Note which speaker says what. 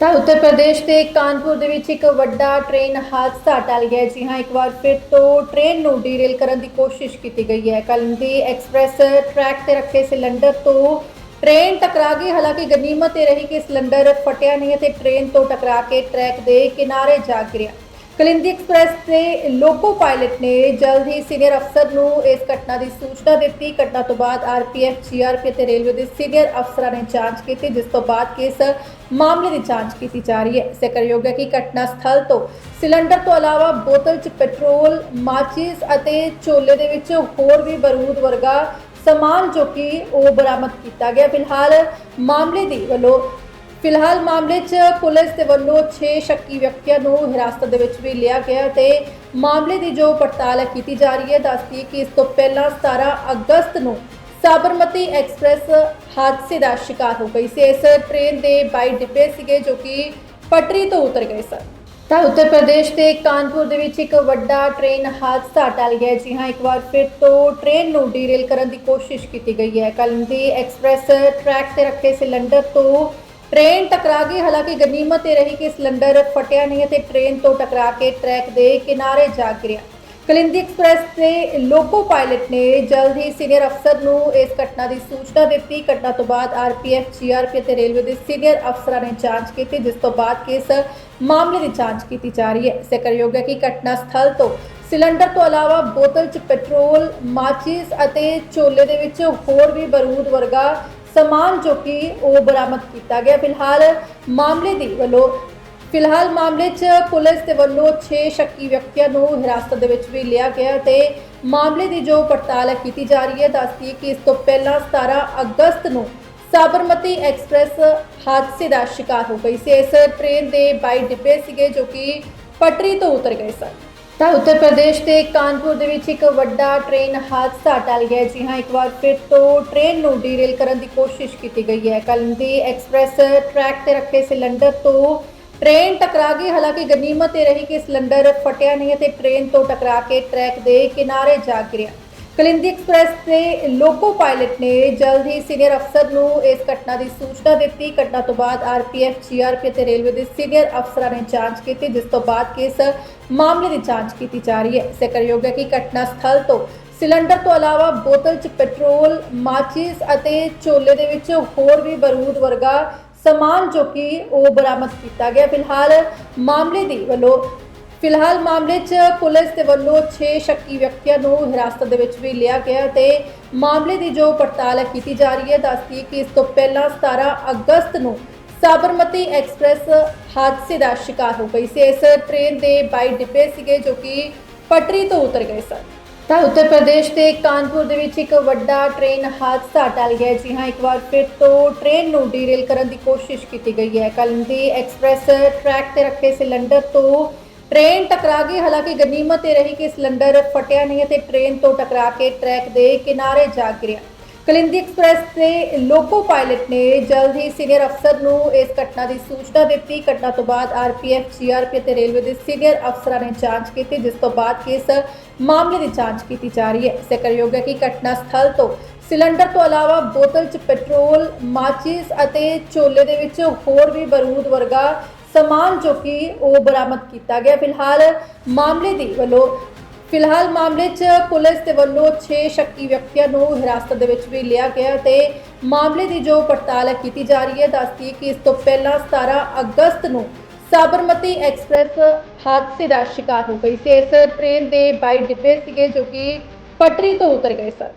Speaker 1: ਤਾਂ ਉੱਤਰ ਪ੍ਰਦੇਸ਼ ਦੇ ਕਾਨਪੁਰ ਦੇ ਵਿੱਚ ਇੱਕ ਵੱਡਾ ਟ੍ਰੇਨ ਹਾਦਸਾ ਟਲ ਗਿਆ ਜੀ ਹਾਂ, ਇੱਕ ਵਾਰ ਫਿਰ ਤੋਂ ਟ੍ਰੇਨ ਨੂੰ ਡੀਰੇਲ ਕਰਨ ਦੀ ਕੋਸ਼ਿਸ਼ ਕੀਤੀ ਗਈ ਹੈ। ਕਲੰਦੀ ਐਕਸਪ੍ਰੈਸ ਟਰੈਕ ਤੇ ਰੱਖੇ ਸਿਲੰਡਰ ਤੋਂ ਟ੍ਰੇਨ ਟਕਰਾ ਗਈ। ਹਾਲਾਂਕਿ ਗਨੀਮਤ ਇਹ ਰਹੀ ਕਿ ਸਿਲੰਡਰ ਫਟਿਆ ਨਹੀਂ ਅਤੇ ਟ੍ਰੇਨ ਤੋਂ ਟਕਰਾ ਕੇ ਟਰੈਕ ਦੇ ਕਿਨਾਰੇ ਜਾ ਗਿਰਿਆ। ਕਲਿੰਦੀ ਐਕਸਪ੍ਰੈਸ ਦੇ ਲੋਕੋ ਪਾਇਲਟ ਨੇ ਜਲਦ ਹੀ ਸੀਨੀਅਰ ਅਫਸਰ ਨੂੰ ਇਸ ਘਟਨਾ ਦੀ ਸੂਚਨਾ ਦਿੱਤੀ। ਘਟਨਾ ਤੋਂ ਬਾਅਦ ਆਰਪੀਐਫ ਜੀਆਰਪੀ ਅਤੇ ਰੇਲਵੇ ਦੇ ਸੀਨੀਅਰ ਅਫਸਰਾਂ ਨੇ ਜਾਂਚ ਕੀਤੀ, ਜਿਸ ਤੋਂ ਬਾਅਦ ਕੇਸ ਮਾਮਲੇ ਦੀ ਜਾਂਚ ਕੀਤੀ ਜਾ ਰਹੀ ਹੈ। ਜ਼ਿਕਰਯੋਗ ਹੈ ਕਿ ਘਟਨਾ ਸਥਲ ਤੋਂ ਸਿਲੰਡਰ ਤੋਂ ਇਲਾਵਾ ਬੋਤਲ 'ਚ ਪੈਟਰੋਲ, ਮਾਚਿਸ ਅਤੇ ਝੋਲੇ ਦੇ ਵਿੱਚ ਹੋਰ ਵੀ ਬਰੂਦ ਵਰਗਾ ਸਮਾਨ ਜੋ ਕਿ ਉਹ ਬਰਾਮਦ ਕੀਤਾ ਗਿਆ। ਫਿਲਹਾਲ ਮਾਮਲੇ ਦੀ ਵੱਲੋਂ ਫਿਲਹਾਲ ਮਾਮਲੇ 'ਚ ਪੁਲਿਸ ਦੇ ਵੱਲੋਂ 6 ਸ਼ੱਕੀ ਵਿਅਕਤੀਆਂ ਨੂੰ ਹਿਰਾਸਤ ਦੇ ਵਿੱਚ ਵੀ ਲਿਆ ਗਿਆ ਤੇ ਮਾਮਲੇ ਦੀ ਜੋ ਪੜਤਾਲ ਹੈ ਕੀਤੀ ਜਾ ਰਹੀ ਹੈ, ਦੱਸਦੀ ਕਿ ਇਸ ਤੋਂ ਪਹਿਲਾਂ 17 ਅਗਸਤ ਨੂੰ ਸਾਬਰਮਤੀ ਐਕਸਪ੍ਰੈਸ ਹਾਦਸੇ ਦਾ ਸ਼ਿਕਾਰ ਹੋ ਗਈ ਸੀ। ਇਸ ਟ੍ਰੇਨ ਦੇ 22 ਡਿੱਬੇ ਸੀਗੇ ਜੋ ਕਿ ਪਟਰੀ ਤੋਂ ਉਤਰ ਗਏ ਸਨ। ਤਾਂ ਉੱਤਰ ਪ੍ਰਦੇਸ਼ ਦੇ ਕਾਨਪੁਰ ਦੇ ਵਿੱਚ ਇੱਕ ਵੱਡਾ ਟ੍ਰੇਨ ਹਾਦਸਾ ਟਲ ਗਿਆ ਜੀ ਹਾਂ, ਇੱਕ ਵਾਰ ਫਿਰ ਤੋਂ ਟ੍ਰੇਨ ਨੂੰ ਡੀਰੇਲ ਕਰਨ ਦੀ ਕੋਸ਼ਿਸ਼ ਕੀਤੀ ਗਈ ਹੈ। ਕਲੰਦੀ ਐਕਸਪ੍ਰੈਸ ਟਰੈਕ ਤੇ ਰੱਖੇ ਸਿਲੰਡਰ ਤੋਂ ਟ੍ਰੇਨ ਟਕਰਾ ਗਈ। ਹਾਲਾਂਕਿ ਗਨੀਮਤ ਇਹ ਰਹੀ ਕਿ ਸਿਲੰਡਰ ਫਟਿਆ ਨਹੀਂ ਅਤੇ ਟ੍ਰੇਨ ਤੋਂ ਟਕਰਾ ਕੇ ਟਰੈਕ ਦੇ ਕਿਨਾਰੇ ਜਾ ਗਿਰਿਆ। ਕਲਿੰਦੀ ਐਕਸਪ੍ਰੈਸ ਦੇ ਲੋਕੋ ਪਾਇਲਟ ਨੇ ਜਲਦ ਹੀ ਸੀਨੀਅਰ ਅਫਸਰ ਨੂੰ ਇਸ ਘਟਨਾ ਦੀ ਸੂਚਨਾ ਦਿੱਤੀ। ਘਟਨਾ ਤੋਂ ਬਾਅਦ ਆਰਪੀਐਫ ਜੀਆਰਪੀ ਅਤੇ ਰੇਲਵੇ ਦੇ ਸੀਨੀਅਰ ਅਫਸਰਾਂ ਨੇ ਜਾਂਚ ਕੀਤੀ, ਜਿਸ ਤੋਂ ਬਾਅਦ ਕੇਸ ਮਾਮਲੇ ਦੀ ਜਾਂਚ ਕੀਤੀ ਜਾ ਰਹੀ ਹੈ। ਜ਼ਿਕਰਯੋਗ ਹੈ ਕਿ ਘਟਨਾ ਸਥਲ ਤੋਂ ਸਿਲੰਡਰ ਤੋਂ ਇਲਾਵਾ ਬੋਤਲ 'ਚ ਪੈਟਰੋਲ, ਮਾਚਿਸ ਅਤੇ ਝੋਲੇ ਦੇ ਵਿੱਚ ਹੋਰ ਵੀ ਬਰੂਦ ਵਰਗਾ ਸਮਾਨ ਜੋ ਕਿ ਉਹ ਬਰਾਮਦ ਕੀਤਾ ਗਿਆ। ਫਿਲਹਾਲ ਮਾਮਲੇ ਦੀ ਵੱਲੋਂ, ਫਿਲਹਾਲ ਮਾਮਲੇ 'ਚ ਪੁਲਿਸ ਦੇ ਵੱਲੋਂ 6 ਸ਼ੱਕੀ ਵਿਅਕਤੀਆਂ ਨੂੰ ਹਿਰਾਸਤ ਦੇ ਵਿੱਚ ਵੀ ਲਿਆ ਗਿਆ ਤੇ ਮਾਮਲੇ ਦੀ ਜੋ ਪੜਤਾਲ ਹੈ ਕੀਤੀ ਜਾ ਰਹੀ ਹੈ, ਦੱਸਦੀ ਕਿ ਇਸ ਤੋਂ ਪਹਿਲਾਂ 17 ਅਗਸਤ ਨੂੰ ਸਾਬਰਮਤੀ ਐਕਸਪ੍ਰੈਸ ਹਾਦਸੇ ਦਾ ਸ਼ਿਕਾਰ ਹੋ ਗਈ ਸੀ। ਇਸ ਟ੍ਰੇਨ ਦੇ 22 ਡਿੱਬੇ ਸੀਗੇ ਜੋ ਕਿ ਪਟਰੀ ਤੋਂ ਉਤਰ ਗਏ ਸਨ। ਤਾਂ ਉੱਤਰ ਪ੍ਰਦੇਸ਼ ਦੇ ਕਾਨਪੁਰ ਦੇ ਵਿੱਚ ਇੱਕ ਵੱਡਾ ਟ੍ਰੇਨ ਹਾਦਸਾ ਟਲ ਗਿਆ ਜੀ ਹਾਂ, ਇੱਕ ਵਾਰ ਫਿਰ ਤੋਂ ਟ੍ਰੇਨ ਨੂੰ ਡੀਰੇਲ ਕਰਨ ਦੀ ਕੋਸ਼ਿਸ਼ ਕੀਤੀ ਗਈ ਹੈ। ਕਲੰਦੀ ਐਕਸਪ੍ਰੈਸ ਟਰੈਕ ਤੇ ਰੱਖੇ ਸਿਲੰਡਰ ਤੋਂ ਟ੍ਰੇਨ ਟਕਰਾ ਗਈ। ਹਾਲਾਂਕਿ ਗਨੀਮਤ ਇਹ ਰਹੀ ਕਿ ਸਿਲੰਡਰ ਫਟਿਆ ਨਹੀਂ ਅਤੇ ਟ੍ਰੇਨ ਤੋਂ ਟਕਰਾ ਕੇ ਟਰੈਕ ਦੇ ਕਿਨਾਰੇ ਜਾ ਗਿਰਿਆ। ਕਲਿੰਦੀ ਐਕਸਪ੍ਰੈਸ ਦੇ ਲੋਕੋ ਪਾਇਲਟ ਨੇ ਜਲਦ ਹੀ ਸੀਨੀਅਰ ਅਫਸਰ ਨੂੰ ਇਸ ਘਟਨਾ ਦੀ ਸੂਚਨਾ ਦਿੱਤੀ ਘਟਨਾ ਤੋਂ ਬਾਅਦ ਆਰਪੀਐਫ ਜੀਆਰਪੀ ਅਤੇ ਰੇਲਵੇ ਦੇ ਸੀਨੀਅਰ ਅਫਸਰਾਂ ਨੇ ਜਾਂਚ ਕੀਤੀ ਜਿਸ ਤੋਂ ਬਾਅਦ ਕੇਸ ਮਾਮਲੇ ਦੀ ਜਾਂਚ ਕੀਤੀ ਜਾ ਰਹੀ ਹੈ ਜ਼ਿਕਰਯੋਗ ਹੈ ਕਿ ਘਟਨਾ ਸਥਲ ਤੋਂ ਸਿਲੰਡਰ ਤੋਂ ਇਲਾਵਾ ਬੋਤਲ 'ਚ ਪੈਟਰੋਲ ਮਾਚਿਸ ਅਤੇ ਝੋਲੇ ਦੇ ਵਿੱਚ ਹੋਰ ਵੀ ਬਰੂਦ ਵਰਗਾ ਸਮਾਨ ਜੋ ਕਿ ਉਹ ਬਰਾਮਦ ਕੀਤਾ ਗਿਆ ਫਿਲਹਾਲ ਮਾਮਲੇ ਦੀ ਵੱਲੋਂ ਫਿਲਹਾਲ ਮਾਮਲੇ 'ਚ ਪੁਲਿਸ ਦੇ ਵੱਲੋਂ 6 ਸ਼ੱਕੀ ਵਿਅਕਤੀਆਂ ਨੂੰ ਹਿਰਾਸਤ ਦੇ ਵਿੱਚ ਵੀ ਲਿਆ ਗਿਆ ਤੇ ਮਾਮਲੇ ਦੀ ਜੋ ਪੜਤਾਲ ਹੈ ਕੀਤੀ ਜਾ ਰਹੀ ਹੈ, ਦੱਸਦੀ ਕਿ ਇਸ ਤੋਂ ਪਹਿਲਾਂ 17 ਅਗਸਤ ਨੂੰ ਸਾਬਰਮਤੀ ਐਕਸਪ੍ਰੈਸ ਹਾਦਸੇ ਦਾ ਸ਼ਿਕਾਰ ਹੋ ਗਈ ਸੀ। ਇਸ ਟ੍ਰੇਨ ਦੇ 22 ਡਿੱਬੇ ਸੀਗੇ ਜੋ ਕਿ ਪਟਰੀ ਤੋਂ ਉਤਰ ਗਏ ਸਨ। ਤਾਂ ਉੱਤਰ ਪ੍ਰਦੇਸ਼ ਦੇ ਕਾਨਪੁਰ ਦੇ ਵਿੱਚ ਇੱਕ ਵੱਡਾ ਟ੍ਰੇਨ ਹਾਦਸਾ ਟਲ ਗਿਆ ਜੀ ਹਾਂ, ਇੱਕ ਵਾਰ ਫਿਰ ਤੋਂ ਟ੍ਰੇਨ ਨੂੰ ਡੀਰੇਲ ਕਰਨ ਦੀ ਕੋਸ਼ਿਸ਼ ਕੀਤੀ ਗਈ ਹੈ। ਕਲੰਦੀ ਐਕਸਪ੍ਰੈਸ ਟਰੈਕ ਤੇ ਰੱਖੇ ਸਿਲੰਡਰ ਤੋਂ ਟ੍ਰੇਨ ਟਕਰਾ ਗਈ। ਹਾਲਾਂਕਿ ਗਨੀਮਤ ਇਹ ਰਹੀ ਕਿ ਸਿਲੰਡਰ ਫਟਿਆ ਨਹੀਂ ਅਤੇ ਟ੍ਰੇਨ ਤੋਂ ਟਕਰਾ ਕੇ ਟਰੈਕ ਦੇ ਕਿਨਾਰੇ ਜਾ ਗਿਰਿਆ। ਕਲਿੰਦੀ ਐਕਸਪ੍ਰੈਸ ਦੇ ਲੋਕੋ ਪਾਇਲਟ ਨੇ ਜਲਦ ਹੀ ਸੀਨੀਅਰ ਅਫਸਰ ਨੂੰ ਇਸ ਘਟਨਾ ਦੀ ਸੂਚਨਾ ਦਿੱਤੀ। ਘਟਨਾ ਤੋਂ ਬਾਅਦ ਆਰਪੀਐਫ ਜੀਆਰਪੀ ਅਤੇ ਰੇਲਵੇ ਦੇ ਸੀਨੀਅਰ ਅਫਸਰਾਂ ਨੇ ਜਾਂਚ ਕੀਤੀ, ਜਿਸ ਤੋਂ ਬਾਅਦ ਇਸ ਮਾਮਲੇ ਦੀ ਜਾਂਚ ਕੀਤੀ ਜਾ ਰਹੀ ਹੈ। ਜ਼ਿਕਰਯੋਗ ਹੈ ਕਿ ਘਟਨਾ ਸਥਲ ਤੋਂ ਸਿਲੰਡਰ ਤੋਂ ਇਲਾਵਾ ਬੋਤਲ 'ਚ ਪੈਟਰੋਲ, ਮਾਚਿਸ ਅਤੇ ਝੋਲੇ ਦੇ ਵਿੱਚ ਹੋਰ ਵੀ ਬਰੂਦ ਵਰਗਾ ਸਮਾਨ ਜੋ ਕਿ ਉਹ ਬਰਾਮਦ ਕੀਤਾ ਗਿਆ। ਫਿਲਹਾਲ ਮਾਮਲੇ ਦੀ ਵੱਲੋਂ ਫਿਲਹਾਲ ਮਾਮਲੇ 'ਚ ਪੁਲਿਸ ਦੇ ਵੱਲੋਂ 6 ਸ਼ੱਕੀ ਵਿਅਕਤੀਆਂ ਨੂੰ ਹਿਰਾਸਤ ਦੇ ਵਿੱਚ ਵੀ ਲਿਆ ਗਿਆ ਤੇ ਮਾਮਲੇ ਦੀ ਜੋ ਪੜਤਾਲ ਹੈ ਕੀਤੀ ਜਾ ਰਹੀ ਹੈ, ਦੱਸਦੀ ਕਿ ਇਸ ਤੋਂ ਪਹਿਲਾਂ 17 ਅਗਸਤ ਨੂੰ ਸਾਬਰਮਤੀ ਐਕਸਪ੍ਰੈਸ ਹਾਦਸੇ ਦਾ ਸ਼ਿਕਾਰ ਹੋ ਗਈ ਸੀ। ਇਸ ਟ੍ਰੇਨ ਦੇ 22 ਡਿੱਬੇ ਸੀਗੇ ਜੋ ਕਿ ਪਟਰੀ ਤੋਂ ਉਤਰ ਗਏ ਸਨ।